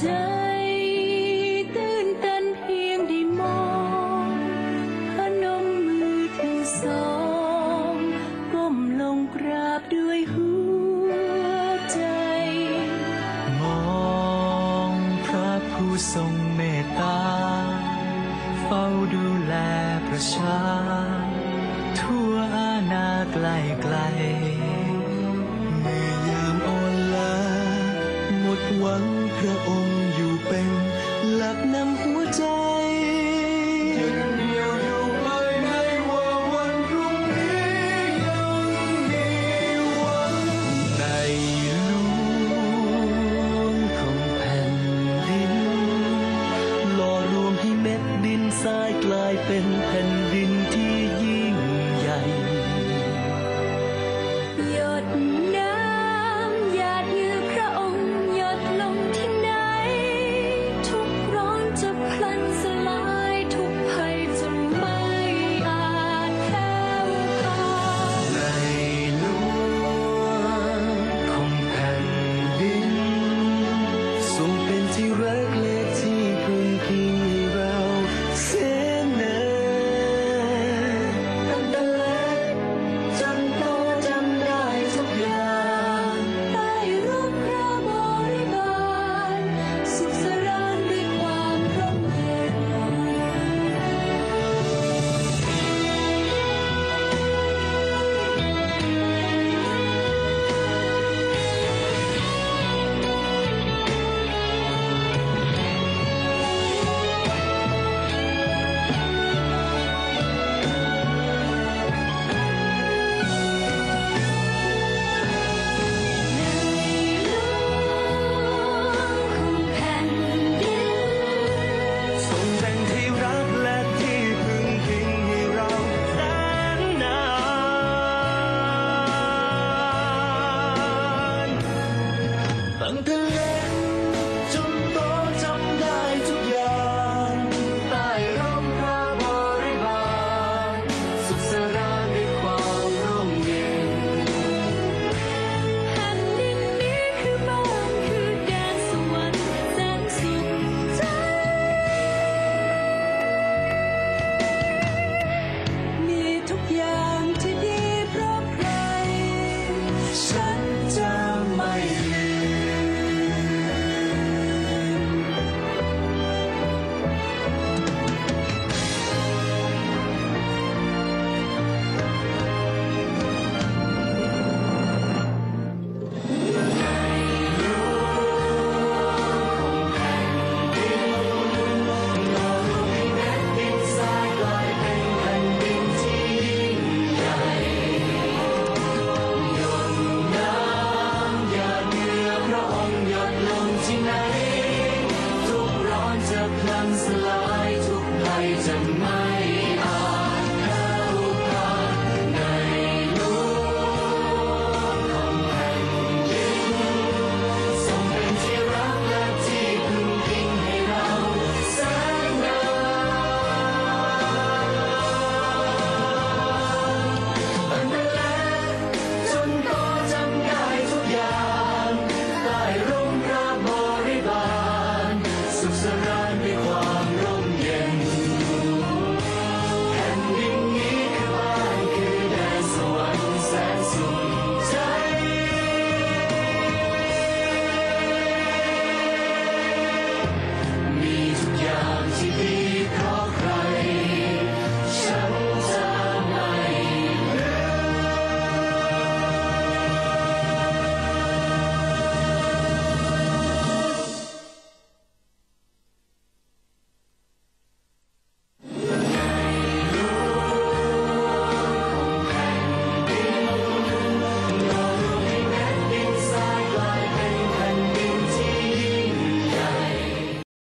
ใจตื่นตันเพียงได้มองพนมือทั้สองก้มลงกราบด้วยหัวใจ มองพระผู้ทรงเมตตา เฝ้าดูแลประชา ทั่วอาไกลไกล หวังพระองค์อยู่เป็นหลักนำหัวใจยึดเหนี่ยวอยู่ภายในวันพรุ่งนี้ยังมีหวังในลูกของแผ่นดินล่อรวมให้เม็ดดินทรายกลายเป็นแผ่นดินที่ยิ่งใหญ่ยด hands.